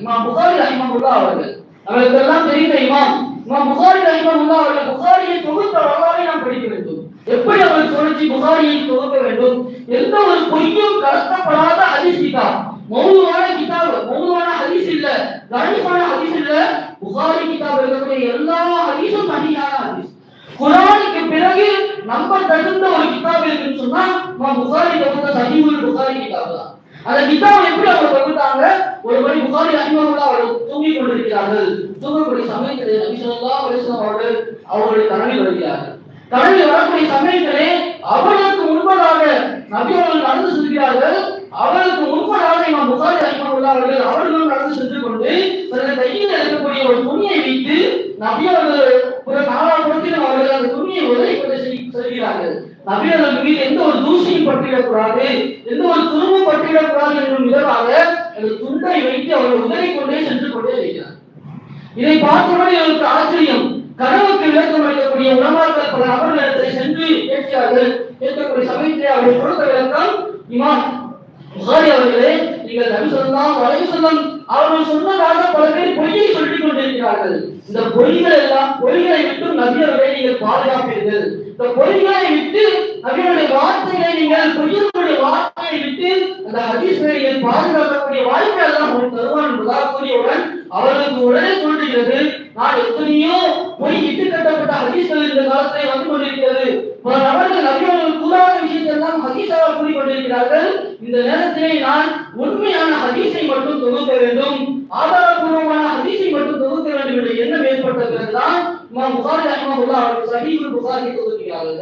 இமாம் புகாரி ரஹிமஹுல்லா அவர்கள். அவர்களுக்கு எல்லாம் தெரிந்த இமாம் இமாம் புகாரி ரஹிமஹுல்லா அவர்கள் புகாரியை தொகுத்த வரலாறை நாம் படிக்க வேண்டும். எப்படி அவர் சுழற்சி புகாரியை தொகுக்க வேண்டும்? எந்த ஒரு பொய்யும் கலக்கப்படாத ஹதீஸ் கிதாப். மௌதுவான கிதாப் மௌதுவான ஹதீஸ் இல்ல கணிப்பான ஹதீஸ் இல்ல. புகாரி கிதாப் இருக்கக்கூடிய எல்லா ஹதீஸும் தனியான ஹதீஸ். குரானுக்கு பிறகு நம்ம தகுந்த ஒரு கிதாப் இருக்குன்னு சொன்னா இமாம் புகாரி தனி சஹீஹுல் புகாரி கிதாப் தான். அந்த கிதாப் எப்படி அவங்க தொகுத்தாங்க ஒரு படி புகாரி ரஹிமஹுல்லா அவர்கள் தூங்கிக் கொண்டிருக்கிறார்கள். தூங்கக்கூடிய சமயத்திலே நபி ஸல்லல்லாஹு அவர்கள் அவர்களுடைய தலைமை வருகிறார்கள். கனவில் வரக்கூடிய சமயத்திலே அவர்களுக்கு முன்பதாக நபி அவர்கள் நடந்து செல்கிறார்கள். அவர்களுக்கு முன்பதாக இமாம் புகாரி ரஹிமஹுல்லா அவர்கள் அவர்களும் நடந்து சென்று கொண்டு தனது கையில் இருக்கக்கூடிய ஒரு துணியை வைத்து நபி அவர்கள் ஒரு நாலாபுரத்திலும் அவர்கள் அந்த துணியை உதவி கொண்டு செல்கிறார்கள். நபி அவர்கள் மீது எந்த ஒரு தூசியும் பட்டிடக்கூடாது எந்த ஒரு துணி விடக்கூடாது என்னும் விதமாக அந்த துண்டை வைத்து அவர்கள் உதவி கொண்டே சென்று கொண்டே இருக்கிறார். இதை பார்த்தவுடன் இவருக்கு ஆச்சரியம். கனவுக்கு விளக்கம் அளிக்கக்கூடிய உணவாக்கள் பல நபர்களிடத்தை சென்று கேட்கிறார்கள் கேட்கக்கூடிய சமயத்திலே அவர்கள் கொடுத்த விளக்கம் இமாம் புகாரி அவர்களே நீங்கள் நபி சொல்லலாம் வலை சொல்லம் அவர்கள் சொன்னதாக பல பேர் பொய்யை சொல்லிக் கொண்டிருக்கிறார்கள். இந்த பொய்கள் எல்லாம் பொய்களை விட்டு நபி அவர்களை நீங்கள் பாதுகாப்பீர்கள். இந்த பொய்களை விட்டு நபியுடைய வார்த்தைகளை நீங்கள் பொய்யக்கூடிய அந்த ஹதீஸ்களை நீங்கள் பாதுகாக்கக்கூடிய வாய்ப்பை எல்லாம் தருவான் என்பதாக கூறியவுடன் அவர்களுக்கு உடனே தோன்றுகிறது நான் எத்தனையோ பொய் இட்டு கட்டப்பட்ட ஹதீஸ்கள் இந்த காலத்தை வந்து கொண்டிருக்கிறது. பல நபர்கள் நபியவர்கள் கூறாத விஷயத்தை எல்லாம் ஹதீஸாக கூறிக்கொண்டிருக்கிறார்கள். இந்த நேரத்திலே நான் உண்மையான ஹதீஸை மட்டும் தொகுக்க வேண்டும். ஆதாரபூர்வமான ஹதீஸை மட்டும் தொகுக்க வேண்டும் என்ற எண்ணம் ஏற்பட்டது தான் இமாம் புகாரி ரஹ்மத்துல்லாஹி அவர்கள் சஹீஹுல் புகாரி தொகுக்கிறார்கள்.